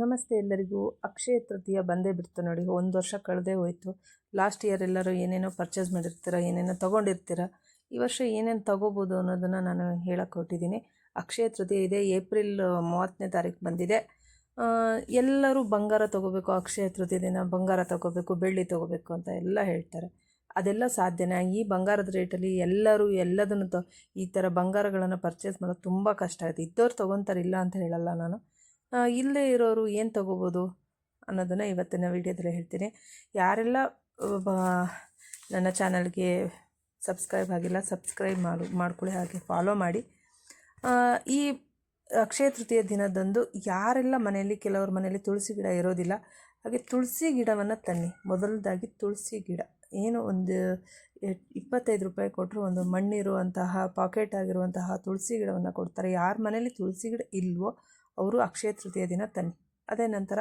ನಮಸ್ತೆ ಎಲ್ಲರಿಗೂ. ಅಕ್ಷಯ ತೃತೀಯ ಬಂದೇ ಬಿಡ್ತು ನೋಡಿ. ಒಂದು ವರ್ಷ ಕಳೆದೇ ಹೋಯಿತು. ಲಾಸ್ಟ್ ಇಯರ್ ಎಲ್ಲರೂ ಏನೇನೋ ಪರ್ಚೇಸ್ ಮಾಡಿರ್ತೀರ, ಏನೇನೋ ತೊಗೊಂಡಿರ್ತೀರ, ಈ ವರ್ಷ ಏನೇನು ತೊಗೋಬೋದು ಅನ್ನೋದನ್ನು ನಾನು ಹೇಳಕ್ಕೆ ಹೊರಟಿದ್ದೀನಿ. ಅಕ್ಷಯ ತೃತೀಯ ಇದೆ. ಏಪ್ರಿಲ್ ಮೂವತ್ತನೇ ತಾರೀಕು ಬಂದಿದೆ. ಎಲ್ಲರೂ ಬಂಗಾರ ತೊಗೋಬೇಕು, ಅಕ್ಷಯ ತೃತೀಯ ದಿನ ಬಂಗಾರ ತೊಗೋಬೇಕು, ಬೆಳ್ಳಿ ತೊಗೋಬೇಕು ಅಂತ ಎಲ್ಲ ಹೇಳ್ತಾರೆ. ಅದೆಲ್ಲ ಸಾಧ್ಯನೇ? ಈ ಬಂಗಾರದ ರೇಟಲ್ಲಿ ಎಲ್ಲರೂ ಎಲ್ಲದನ್ನು ತ, ಈ ಥರ ಬಂಗಾರಗಳನ್ನು ಪರ್ಚೇಸ್ ಮಾಡೋದು ತುಂಬ ಕಷ್ಟ ಆಯಿತು. ಇದ್ದವ್ರು ತೊಗೊತಾರೆ ಅಂತ ಹೇಳಲ್ಲ ನಾನು. ಆ, ಇಲ್ಲೇ ಇರೋರು ಏನು ತಗೋಬೋದು ಅನ್ನೋದನ್ನು ಇವತ್ತಿನ ವೀಡಿಯೋದಲ್ಲಿ ಹೇಳ್ತೀನಿ. ಯಾರೆಲ್ಲ ನನ್ನ ಚಾನಲ್ಗೆ ಸಬ್ಸ್ಕ್ರೈಬ್ ಆಗಿಲ್ಲ ಸಬ್ಸ್ಕ್ರೈಬ್ ಮಾಡು ಮಾಡ್ಕೊಳ್ಳಿ ಹಾಗೆ ಫಾಲೋ ಮಾಡಿ. ಈ ಅಕ್ಷಯ ತೃತೀಯ ದಿನದಂದು ಯಾರೆಲ್ಲ ಮನೆಯಲ್ಲಿ ಕೆಲವ್ರ ಮನೆಯಲ್ಲಿ ತುಳಸಿ ಗಿಡ ಇರೋದಿಲ್ಲ ಹಾಗೆ ತುಳಸಿ ಗಿಡವನ್ನು ತನ್ನಿ. ಮೊದಲದಾಗಿ ತುಳಸಿ ಗಿಡ. ಏನು ಒಂದು ಇಪ್ಪತ್ತೈದು ರೂಪಾಯಿ ಕೊಟ್ಟರು ಒಂದು ಮಣ್ಣಿರುವಂತಹ ಪಾಕೆಟ್ ಆಗಿರುವಂತಹ ತುಳಸಿ ಗಿಡವನ್ನು ಕೊಡ್ತಾರೆ. ಯಾರ ಮನೇಲಿ ತುಳಸಿ ಗಿಡ ಇಲ್ವೋ ಅವರು ಅಕ್ಷಯ ತೃತೀಯ ದಿನ ತನ್ನಿ. ಅದೇ ನಂತರ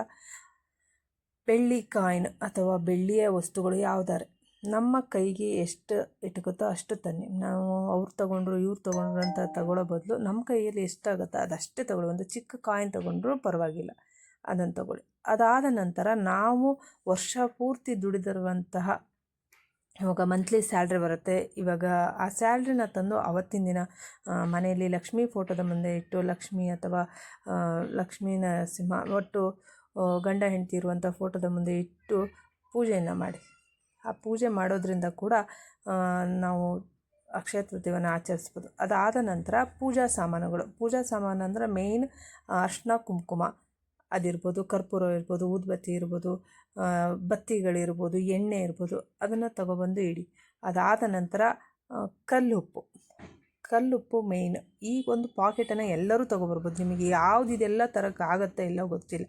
ಬೆಳ್ಳಿ ಕಾಯಿನ್ ಅಥವಾ ಬೆಳ್ಳಿಯ ವಸ್ತುಗಳು ಯಾವ್ದಾರೆ, ನಮ್ಮ ಕೈಗೆ ಎಷ್ಟು ಇಟ್ಕೋತೋ ಅಷ್ಟು ತನ್ನಿ. ನಾವು ಅವ್ರು ತೊಗೊಂಡ್ರು, ಇವ್ರು ತೊಗೊಂಡ್ರು ಅಂತ ತಗೊಳ್ಳೋ ಬದಲು ನಮ್ಮ ಕೈಯಲ್ಲಿ ಎಷ್ಟಾಗುತ್ತೋ ಅದಷ್ಟೇ ತಗೊಳ್ಳಿ. ಒಂದು ಚಿಕ್ಕ ಕಾಯಿನ್ ತೊಗೊಂಡ್ರೂ ಪರವಾಗಿಲ್ಲ ಅದನ್ನು ತಗೊಳ್ಳಿ. ಅದಾದ ನಂತರ ನಾವು ವರ್ಷ ಪೂರ್ತಿ ದುಡಿದಿರುವಂತಹ ಇವಾಗ ಮಂತ್ಲಿ ಸ್ಯಾಲ್ರಿ ಬರುತ್ತೆ. ಇವಾಗ ಆ ಸ್ಯಾಲ್ರಿನ ತಂದು ಅವತ್ತಿನ ದಿನ ಮನೆಯಲ್ಲಿ ಲಕ್ಷ್ಮಿ ಫೋಟೋದ ಮುಂದೆ ಇಟ್ಟು, ಲಕ್ಷ್ಮಿ ಅಥವಾ ಲಕ್ಷ್ಮೀನ ಸಿಂಹ, ಒಟ್ಟು ಗಂಡ ಹೆಂಡತಿ ಇರುವಂಥ ಫೋಟೋದ ಮುಂದೆ ಇಟ್ಟು ಪೂಜೆಯನ್ನು ಮಾಡಿ. ಆ ಪೂಜೆ ಮಾಡೋದ್ರಿಂದ ಕೂಡ ನಾವು ಅಕ್ಷಯ ತೃತೀಯವನ್ನು ಆಚರಿಸ್ಬೋದು. ಅದಾದ ನಂತರ ಪೂಜಾ ಸಾಮಾನುಗಳು. ಪೂಜಾ ಸಾಮಾನು ಅಂದರೆ ಮೇಯ್ನ್ ಅರ್ಶಿನ ಕುಂಕುಮ. ಅದಿರ್ಬೋದು ಕರ್ಪೂರ ಇರ್ಬೋದು, ಊದ್ಬತ್ತಿ ಇರ್ಬೋದು ಬತ್ತಿಗಳಿರ್ಬೋದು, ಎಣ್ಣೆ ಇರ್ಬೋದು, ಅದನ್ನು ತಗೊಬಂದು ಇಡಿ. ಅದಾದ ನಂತರ ಕಲ್ಲುಪ್ಪು. ಕಲ್ಲುಪ್ಪು ಮೇಯ್ನ್ ಈ ಒಂದು ಪಾಕೆಟನ್ನು ಎಲ್ಲರೂ ತೊಗೊಬರ್ಬೋದು. ನಿಮಗೆ ಯಾವುದಿದೆಲ್ಲ ತರೋಕ್ಕಾಗತ್ತೆ ಇಲ್ಲ ಗೊತ್ತಿಲ್ಲ.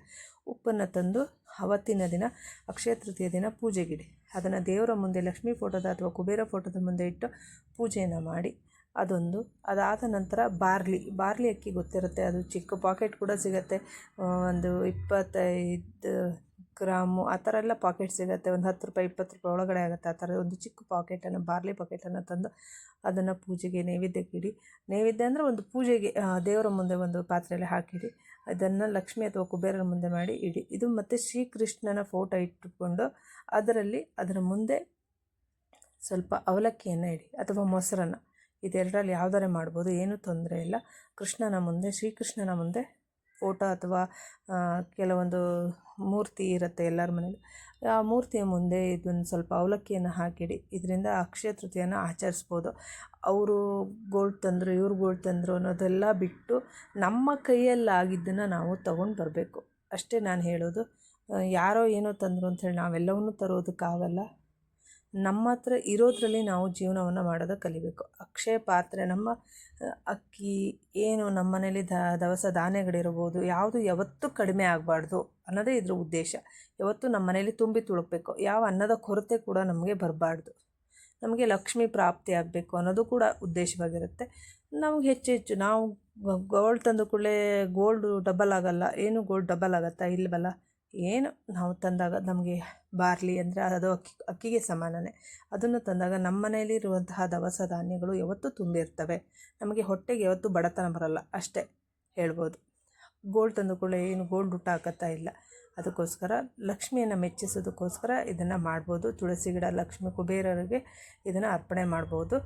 ಉಪ್ಪನ್ನು ತಂದು ಅವತ್ತಿನ ದಿನ, ಅಕ್ಷಯ ತೃತೀಯ ದಿನ ಪೂಜೆಗಿಡಿ. ಅದನ್ನು ದೇವರ ಮುಂದೆ, ಲಕ್ಷ್ಮೀ ಫೋಟೋದ ಅಥವಾ ಕುಬೇರ ಫೋಟೋದ ಮುಂದೆ ಇಟ್ಟು ಪೂಜೆಯನ್ನು ಮಾಡಿ. ಅದೊಂದು. ಅದಾದ ನಂತರ ಬಾರ್ಲಿ. ಬಾರ್ಲಿ ಅಕ್ಕಿ ಗೊತ್ತಿರುತ್ತೆ. ಅದು ಚಿಕ್ಕ ಪಾಕೆಟ್ ಕೂಡ ಸಿಗುತ್ತೆ. ಒಂದು ಇಪ್ಪತ್ತೈದು ಗ್ರಾಮು, ಆ ಥರ ಎಲ್ಲ ಪಾಕೆಟ್ ಸಿಗುತ್ತೆ. ಒಂದು ಹತ್ತು ರೂಪಾಯಿ, ಇಪ್ಪತ್ತು ರೂಪಾಯಿ ಒಳಗಡೆ ಆಗುತ್ತೆ. ಆ ಥರ ಒಂದು ಚಿಕ್ಕ ಪಾಕೆಟನ್ನು ಬಾರ್ಲಿ ಪಾಕೆಟನ್ನು ತಂದು ಅದನ್ನು ಪೂಜೆಗೆ ನೈವೇದ್ಯಕ್ಕೆ ಇಡಿ. ನೈವೇದ್ಯ ಅಂದರೆ ಒಂದು ಪೂಜೆಗೆ ದೇವರ ಮುಂದೆ ಒಂದು ಪಾತ್ರೆಯಲ್ಲಿ ಹಾಕಿಡಿ. ಅದನ್ನು ಲಕ್ಷ್ಮಿ ಅಥವಾ ಕುಬೇರನ ಮುಂದೆ ಮಾಡಿ ಇಡಿ. ಇದು ಮತ್ತು ಶ್ರೀಕೃಷ್ಣನ ಫೋಟೋ ಇಟ್ಟುಕೊಂಡು ಅದರಲ್ಲಿ ಅದರ ಮುಂದೆ ಸ್ವಲ್ಪ ಅವಲಕ್ಕಿಯನ್ನು ಇಡಿ ಅಥವಾ ಮೊಸರನ್ನು. ಇದೆರಡರಲ್ಲಿ ಯಾವುದಾರೆ ಮಾಡ್ಬೋದು, ಏನೂ ತೊಂದರೆ ಇಲ್ಲ. ಕೃಷ್ಣನ ಮುಂದೆ, ಶ್ರೀಕೃಷ್ಣನ ಮುಂದೆ ಫೋಟೋ ಅಥವಾ ಕೆಲವೊಂದು ಮೂರ್ತಿ ಇರುತ್ತೆ ಎಲ್ಲರ ಮನೇಲಿ. ಆ ಮೂರ್ತಿಯ ಮುಂದೆ ಇದೊಂದು ಸ್ವಲ್ಪ ಅವಲಕ್ಕಿಯನ್ನು ಹಾಕಿಡಿ. ಇದರಿಂದ ಅಕ್ಷಯ ತೃತೀಯನ ಆಚರಿಸ್ಬೋದು. ಅವರು ಗೋಲ್ಡ್ ತಂದರು, ಇವ್ರು ಗೋಲ್ಡ್ ತಂದರು ಅನ್ನೋದೆಲ್ಲ ಬಿಟ್ಟು ನಮ್ಮ ಕೈಯಲ್ಲಾಗಿದ್ದನ್ನು ನಾವು ತಗೊಂಡು ಬರಬೇಕು. ಅಷ್ಟೇ ನಾನು ಹೇಳೋದು. ಯಾರೋ ಏನೋ ತಂದರು ಅಂಥೇಳಿ ನಾವೆಲ್ಲವನ್ನೂ ತರೋದಕ್ಕಾಗಲ್ಲ. ನಮ್ಮ ಹತ್ರ ಇರೋದ್ರಲ್ಲಿ ನಾವು ಜೀವನವನ್ನು ಮಾಡೋದು ಕಲಿಬೇಕು. ಅಕ್ಷಯ ಪಾತ್ರೆ, ನಮ್ಮ ಅಕ್ಕಿ, ಏನು ನಮ್ಮ ಮನೇಲಿ ದ, ದವಸ ಧಾನ್ಯಗಳಿರ್ಬೋದು, ಯಾವುದು ಯಾವತ್ತೂ ಕಡಿಮೆ ಆಗಬಾರ್ದು ಅನ್ನೋದೇ ಇದ್ರ ಉದ್ದೇಶ. ಯಾವತ್ತೂ ನಮ್ಮ ಮನೇಲಿ ತುಂಬಿ ತುಳುಕಬೇಕು. ಯಾವ ಅನ್ನದ ಕೊರತೆ ಕೂಡ ನಮಗೆ ಬರಬಾರ್ದು. ನಮಗೆ ಲಕ್ಷ್ಮಿ ಪ್ರಾಪ್ತಿ ಆಗಬೇಕು ಅನ್ನೋದು ಕೂಡ ಉದ್ದೇಶವಾಗಿರುತ್ತೆ. ನಮ್ಗೆ ಹೆಚ್ಚು ಹೆಚ್ಚು, ನಾವು ಗೋಲ್ಡ್ ತಂದು ಕೂಡಲೇ ಗೋಲ್ಡು ಡಬಲ್ ಆಗಲ್ಲ, ಏನು ಗೋಲ್ಡ್ ಡಬಲ್ ಆಗುತ್ತಾ ಇಲ್ವಲ್ಲ? ಏನು ನಾವು ತಂದಾಗ ನಮಗೆ ಬಾರ್ಲಿ ಅಂದರೆ ಅದು ಅಕ್ಕಿ, ಅಕ್ಕಿಗೆ ಸಮಾನನೇ. ಅದನ್ನು ತಂದಾಗ ನಮ್ಮ ಮನೆಯಲ್ಲಿ ಇರುವಂತಹ ದವಸ ಧಾನ್ಯಗಳು ಯಾವತ್ತೂ ತುಂಬಿರ್ತವೆ. ನಮಗೆ ಹೊಟ್ಟೆಗೆ ಯಾವತ್ತೂ ಬಡತನ ಬರಲ್ಲ, ಅಷ್ಟೇ ಹೇಳ್ಬೋದು. ಗೋಲ್ಡ್ ತಂದು ಕೂಡ ಏನು ಗೋಲ್ಡ್ ಊಟ ಹಾಕತ್ತಾ ಇಲ್ಲ. ಅದಕ್ಕೋಸ್ಕರ ಲಕ್ಷ್ಮಿಯನ್ನು ಮೆಚ್ಚಿಸೋದಕ್ಕೋಸ್ಕರ ಇದನ್ನು ಮಾಡ್ಬೋದು. ತುಳಸಿ ಗಿಡ, ಲಕ್ಷ್ಮಿ ಕುಬೇರರಿಗೆ ಇದನ್ನು ಅರ್ಪಣೆ ಮಾಡ್ಬೋದು.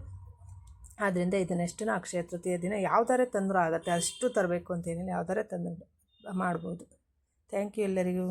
ಆದ್ದರಿಂದ ಇದನ್ನೆಷ್ಟನ್ನು ಅಕ್ಷಯ ತೃತೀಯ ದಿನ ಯಾವ್ದಾರೆ ತಂದರೂ ಆಗುತ್ತೆ. ಅಷ್ಟು ತರಬೇಕು ಅಂತೇನಿಲ್ಲ, ಯಾವ್ದಾರೆ ತಂದು ಮಾಡ್ಬೋದು. ಥ್ಯಾಂಕ್ ಯು ಎಲ್ಲರಿಗೂ